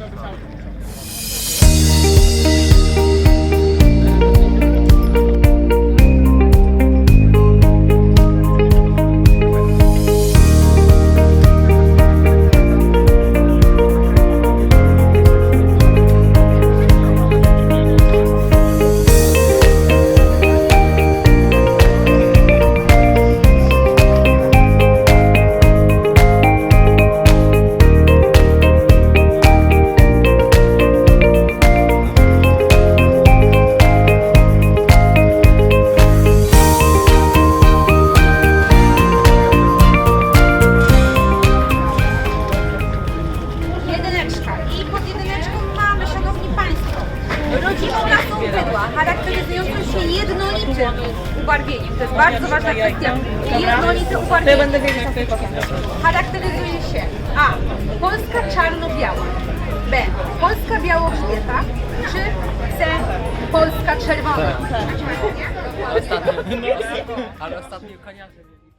Então, tchau, tchau. Jedyneczka. I pod jedyneczką mamy, szanowni państwo, rodzimą rasą bydła, charakteryzującą się jednolitym ubarwieniem. To jest bardzo ważna kwestia. Jednolite ubarwienie. Charakteryzuje się A. Polska czarno-biała. B. Polska biało-grzbieta. Czy C. Polska czerwona. Ostatnio, ale ostatnio koniarze mieli.